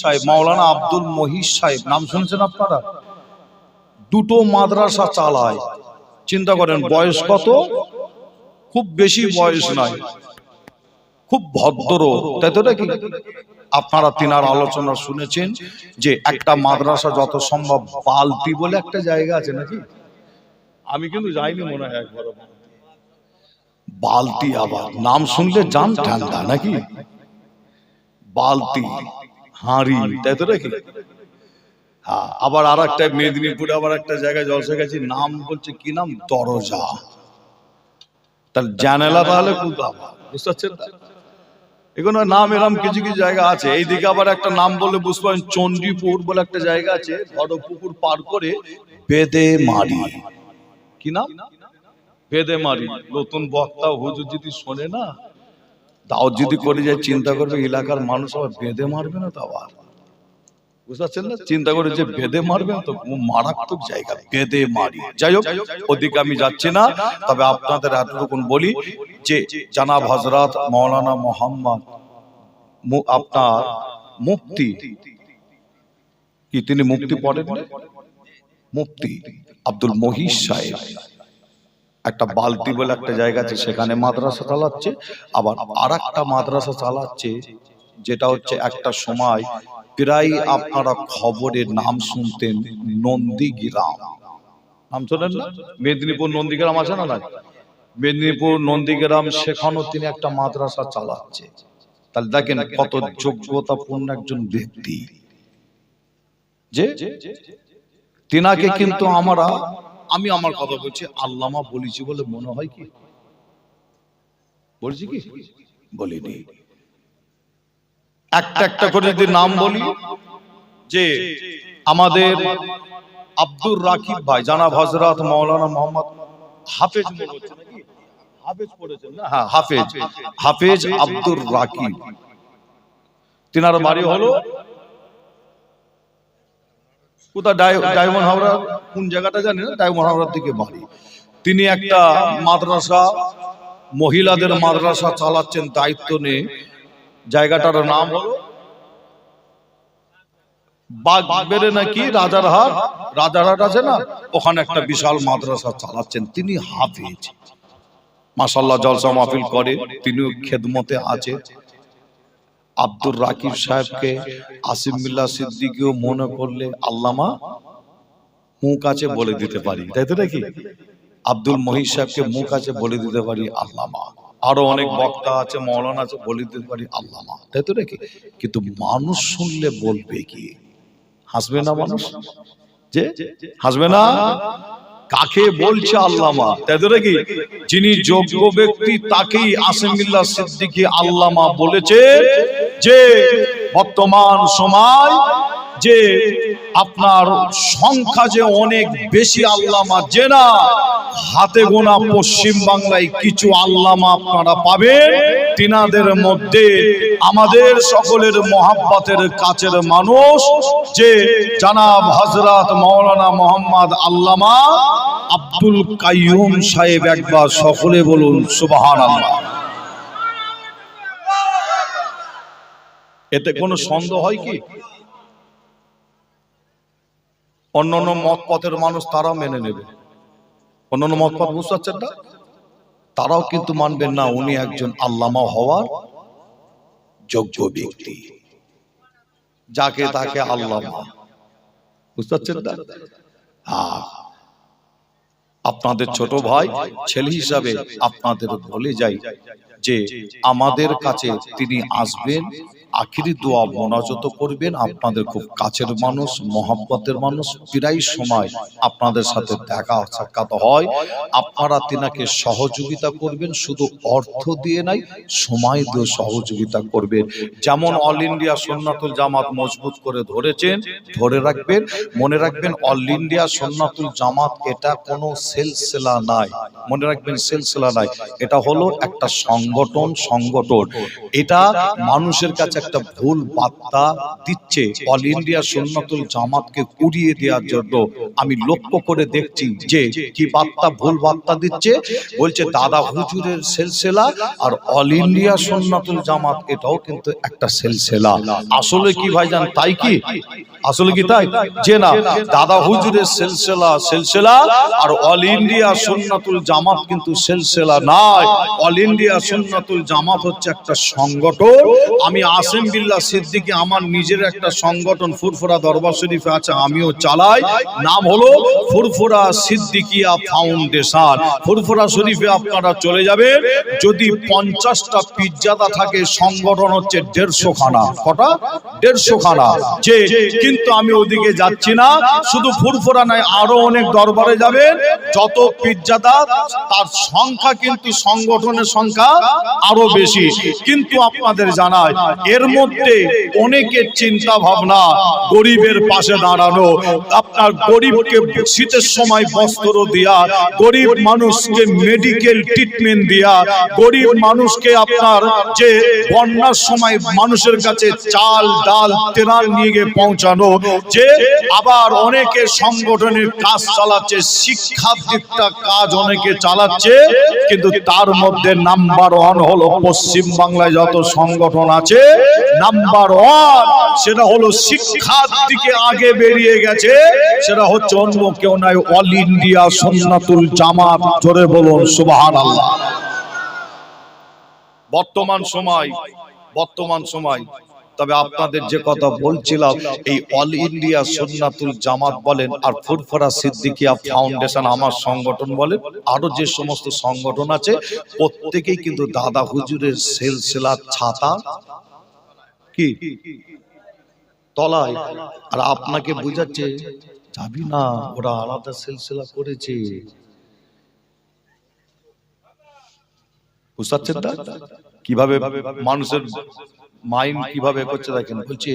সাহেব মাওলানা আব্দুল মহিষ সাহেব নাম শুনেছেন আপনারা? দুটো মাদ্রাসা চালায়। চিন্তা করেন বয়স কত? খুব বেশি বয়স নয় খুব ভদ্র তাই তো নাকি? আপনারা তিনার আলোচনা শুনেছেন যে একটা মাদ্রাসা যত সম্ভব বালতি বলে একটা জায়গা আছে নাকি? আমি কিন্তু যাইনি মনে হয় একবার বালতি আবার নাম শুনলে জান ঠান্ডা নাকি? বালতি। হাঁড়ি তাই তো নাকি? হ্যাঁ আবার আর একটা মেদিনীপুরে আবার একটা জায়গায় জলসা গেছি নাম বলছে কি নাম? দরজা। তাহলে জানালা তাহলে বুঝতে পারছেন? এগুলো নাম এরম কিছু কিছু জায়গা আছে। এইদিকে আবার একটা নাম বলে বুঝতে পারেন চণ্ডীপুর বলে একটা জায়গা আছে বড় পুকুর পার করে বেদে মারি। কি নাম? বেদে মারি। নতুন বক্তা হুজুর যদি শোনে না তাও যদি করে যায় চিন্তা করবে এলাকার মানুষ আবার বেঁধে মারবে না তো আবার? বুঝতে পারছেন না? চিন্তা করে যে বেঁধে মারবে তো মারাত্মক জায়গা বেঁধে মারি যাই হোক ওদিকে আমি যাচ্ছি না তবে আপনাদের এতটুকুন বলি যে জানাব হজরত মৌলানা মোহাম্মদ আপনার মুক্তি কি তিনি মুক্তি পড়েন মুক্তি আব্দুল মহিষ সাহেব। একটা বালতি বলে একটা জায়গা আছে সেখানে মাদ্রাসা চালাচ্ছে। আবার আর একটা মাদ্রাসা চালাচ্ছে যেটা হচ্ছে একটা সময় প্রায় আপনারা খবরের নাম শুনতেন নন্দীগ্রাম নাম শোনেন না? মেদিনীপুর নন্দীগ্রাম আছে না না মেদিনীপুর নন্দীগ্রাম সেখানেও তিনি একটা মাদ্রাসা চালাচ্ছে। তাহলে দেখেন কত যোগ্যতাপূর্ণ একজন ব্যক্তি। যে? তিনাকে কিন্তু আমরা আমি আমার কথা বলছি আল্লামা বলেছি বলে মনে হয় কি? বলছি কি? বলিনি। একটা একটা করে যদি নাম বলি যে আমাদের আব্দুর রাকিব ভাই জানা হজরত মৌলানা মোহাম্মদ হাফেজ নাকি? হাফেজ হ্যাঁ হাফেজ। হাফেজ। আব্দুর রাকিব। তিনার বাড়ি হলো কোথা ডায়মন্ড হাওড়া কোন জায়গাটা জানি না, ডায়মন্ড হাওড়ার দিকে বাড়ি। তিনি একটা মাদ্রাসা, মহিলাদের মাদ্রাসা চালাচ্ছেন দায়িত্ব নিয়ে। জায়গাটার নাম হলো নাকি রাজারহাট। রাজারহাট আছে না? ওখানে একটা বিশাল মাদ্রাসা চালাচ্ছেন। তিনি হাফিজ। মাসাল্লাহ জলসা মাহফিল করে, তিনিও খেদমতে আছে। আব্দুর রাকিব সাহেবকে আসিম বিল্লাহ সিদ্দিকিও মনে করলে আল্লামা মুখ আছে বলে দিতে পারি। তাই তো নাকি? আব্দুল মহিষ সাহেবকে মুখ আছে বলে দিতে পারি আল্লামা। আরও অনেক বক্তা আছে, মৌলানা আছে, বলে দিতে পারি আল্লামা। তাই তো নাকি? কিন্তু মানুষ শুনলে বলবে কি? হাসবে না মানুষ? যে? হাসবে না? কাকে বলছে আল্লামা? তাই তো নাকি? যিনি যোগ্য ব্যক্তি, তাকেই আসিমিল্লাহ সিদ্দিকী আল্লামা বলেছে। যে বর্তমান সময়, যে আপনার সংখ্যা যে অনেক বেশি আল্লামা যে না হাতে গোনা পশ্চিম বাংলায় কিছু আল্লামা আপনারা পাবেন। তিনাদের মধ্যে আমাদের সকলের মহাব্বতের কাছের মানুষ, যে জানাব হজরত মৌলানা মোহাম্মদ আল্লামা আব্দুল কাইয়ুম সাহেব একবার সকলে বলুন সুবাহান আল্লাহ এতে কোনো সন্দেহ হয় কি? অন্যান্য মত পথের মানুষ তারাও মেনে নেবে। অন্যান্য মত পথ বুঝতে পারছেন না? তারাও কিন্তু মানবেন না উনি একজন আল্লামা হওয়ার যোগ্য ব্যক্তি। যাকে তাকে আল্লামা। বুঝতে পারছেন না? হ্যাঁ। আপনাদের ছোট ভাই ছেলে হিসাবে আপনাদের বলে যাই যে আমাদের কাছে তিনি আসবেন আখিরি দোয়া মোনাজত করবেন। আপনাদের খুব কাছের মানুষ, মহাব্বতের মানুষ, প্রায় সময় আপনাদের সাথে দেখা সাক্ষাৎ হয়। আপনারা তিনাকে সহযোগিতা করবেন, শুধু অর্থ দিয়ে নাই, সময় দিয়ে সহযোগিতা করবেন। যেমন অল ইন্ডিয়া সন্ন্যাতুল জামাত মজবুত করে ধরেছেন, ধরে রাখবেন, মনে রাখবেন অল ইন্ডিয়া সন্ন্যাতুল জামাত এটা কোনো সেলসেলা নাই। মনে রাখবেন সেলসেলা নাই। এটা হলো একটা সংগঠন সংগঠন। এটা মানুষের কাছে একটা ভুল বার্তা দিচ্ছে। অল ইন্ডিয়া সুন্নতুল জামাতকে উড়িয়ে দেওয়ার জন্য আমি লক্ষ্য করে দেখছি যে কি বার্তা ভুল বার্তা দিচ্ছে। বলছে, দাদা হুজুরের সেলসেলা আর অল ইন্ডিয়া সুন্নাতুল জামাত, এটাও কিন্তু একটা সেলসেলা। আসলে কি ভাইজান, তাই কি? আসলে কি তাই? যে না, দাদা হুজুরের সেলসেলা সেলসেলা আর অল ইন্ডিয়া সুন্নাতুল জামাত কিন্তু সেলসেলা নাই অল ইন্ডিয়া সুন্নাতুল জামাত হচ্ছে একটা সংগঠন। আমি আসেম বিল্লাহ সিদ্দিকী আমার নিজের একটা সংগঠন, ফুরফুরা দরবার শরীফে আছে, আমিও চালাই। নাম হলো ফুরফুরা সিদ্দিকিয়া ফাউন্ডেশন। ফুরফুরা শরীফে আপনারা চলে যাবেন। যদি পঞ্চাশটা পিজ্জাদা থাকে, সংগঠন হচ্ছে দেড়শো খানা কটা? দেড়শো খানা যে, কিন্তু আমি ওদিকে যাচ্ছি না। শুধু ফুরফুরা নাই আরও অনেক দরবারে যাবেন। যত পিজ্জাদা, তার সংখ্যা কিন্তু সংগঠনের সংখ্যা আরও বেশি। কিন্তু আপনাদের জানায় এর মধ্যে অনেকের চিন্তা ভাবনা গরিবের পাশে দাঁড়ানো। আপনার গরিবকে শীতের সময় বস্ত্র দেয়া, গরিব মানুষকে মেডিকেল ট্রিটমেন্ট দেয়া, গরিব মানুষকে আপনার যে বন্যার সময় মানুষের কাছে চাল, ডাল তেনাল নিয়ে গিয়ে পৌঁছানো, যে আবার অনেকে সংগঠনের কাজ চালাচ্ছে শিক্ষার দিকটা কাজ অনেকে চালাচ্ছে, কিন্তু তার মধ্যে নাম্বার ওয়ান হলো পশ্চিম বাংলায় যত সংগঠন আছে নাম্বার ওয়ান সেটা হলো শিক্ষার দিকে আগে বেরিয়ে গেছে। সেটা হচ্ছে অন্য কেউ নাই অল ইন্ডিয়া সুন্নাতুল জামাত জোরে বলুন সুবাহান আল্লাহ বর্তমান সময় বর্তমান সময়, তবে আপনাদের যে কথা বলছিলাম, এই অল ইন্ডিয়া সুন্নাতুল জামাত বলেন, আর ফুরফুরা সিদ্দিকিয়া ফাউন্ডেশন আমার সংগঠন বলেন আরও যে সমস্ত সংগঠন আছে, প্রত্যেকেই কিন্তু দাদা হুজুরের সেলসেলা ছাতা কি? তলায়। আর আপনাকে বুঝাচ্ছে, যাবি না, ওরা আলাদা সিলসিলা করেছে। বুঝতে? কীভাবে মানুষের মাইন্ড কীভাবে করছে দেখেন? বলছে,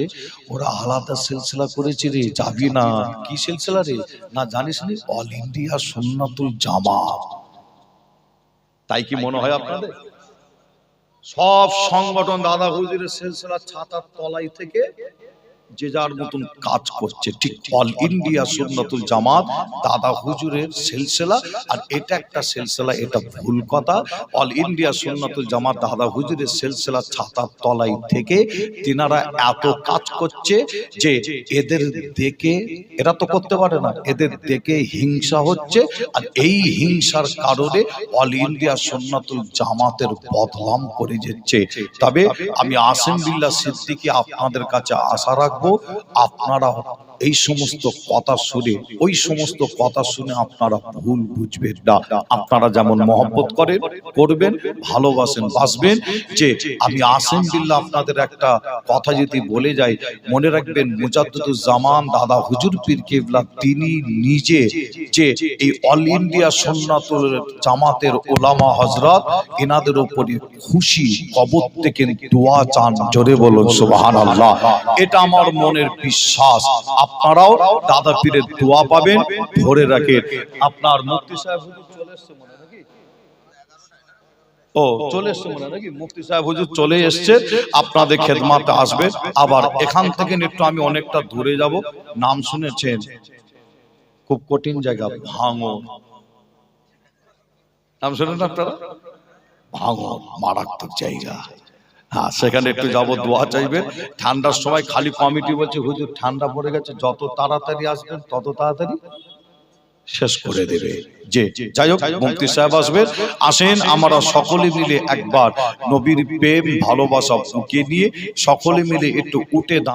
ওরা আলাদা সিলসিলা করেছে রে, যাবি না। কি সিলসিলা রে? না জানিস অল ইন্ডিয়া সুন্নাতুল জামা তাই কি মনে হয় আপনাদের? সব সংগঠন দাদা হুজুরের সিলসিলা ছাতার তলাই থেকে যে যার মতন কাজ করছে, ঠিক অল ইন্ডিয়া সুন্নাতুল জামাত, দাদা হুজুরের সিলসিলা, আর এটা একটা সিলসিলা, এটা ভুল কথা। অল ইন্ডিয়া সুন্নাতুল জামাত দাদা হুজুরের সিলসিলা ছাতার তলাই থেকে তিনারা এত কাজ করছে যে এদের দেখে, এরা তো করতে পারে না, এদের দেখে হিংসা হচ্ছে, আর এই হিংসার কারণে অল ইন্ডিয়া সুন্নাতুল জামাতের বদনাম করে যাচ্ছে। তবে আমি আসেম বিল্লাহ সিদ্দিকি আপনাদের কাছে আশা রাখব আপনারা এই সমস্ত কথা শুনে, ওই সমস্ত কথা শুনে আপনারা ভুল বুঝবেন না। আপনারা যেমন মহব্বত করেন, করবেন, ভালোবাসেন, বাসবেন যে আমি আসেম বিল্লাহ আপনাদের একটা কথা যদি বলে যাই, মনে রাখবেন জামান দাদা হুজুর পীর কেবলা তিনি নিজে যে এই অল ইন্ডিয়া সুন্নাতুল জামাতের ওলামা হজরত এনাদের ওপরে খুশি কবর থেকে দোয়া চান, জোরে বলুন আল্লাহ এটা আমার মনের বিশ্বাস। আপনারাও দাদা পীরের দোয়া পাবেন, ধরে রাখেন। আপনার মুফতি সাহেব চলে এসছে মনে নাকি? ও, চলে এসছে মনে নাকি? মুফতি সাহেব হুজুর চলে এসছে, আপনাদের খেদমাতে আসবে। আবার এখান থেকে একটু আমি অনেকটা দূরে যাব। নাম শুনেছেন? খুব কঠিন জায়গা ভাঙর নাম শুনেন আপনারা? ভাঙর মারাত্মক জায়গা। হ্যাঁ সেখানে একটু যাব দোয়া চাইবে। ঠান্ডার সময় খালি কমিটি বলছে হুজুর ঠান্ডা পড়ে গেছে যত তাড়াতাড়ি আসবেন তত তাড়াতাড়ি শেষ করে দেবে। যে যাই হোক মুক্তি সাহেব আসবেন আসেন আমরা সকলে মিলে একবার নবীর প্রেম ভালোবাসা বুকে নিয়ে সকলে মিলে একটু উঠে দাঁড়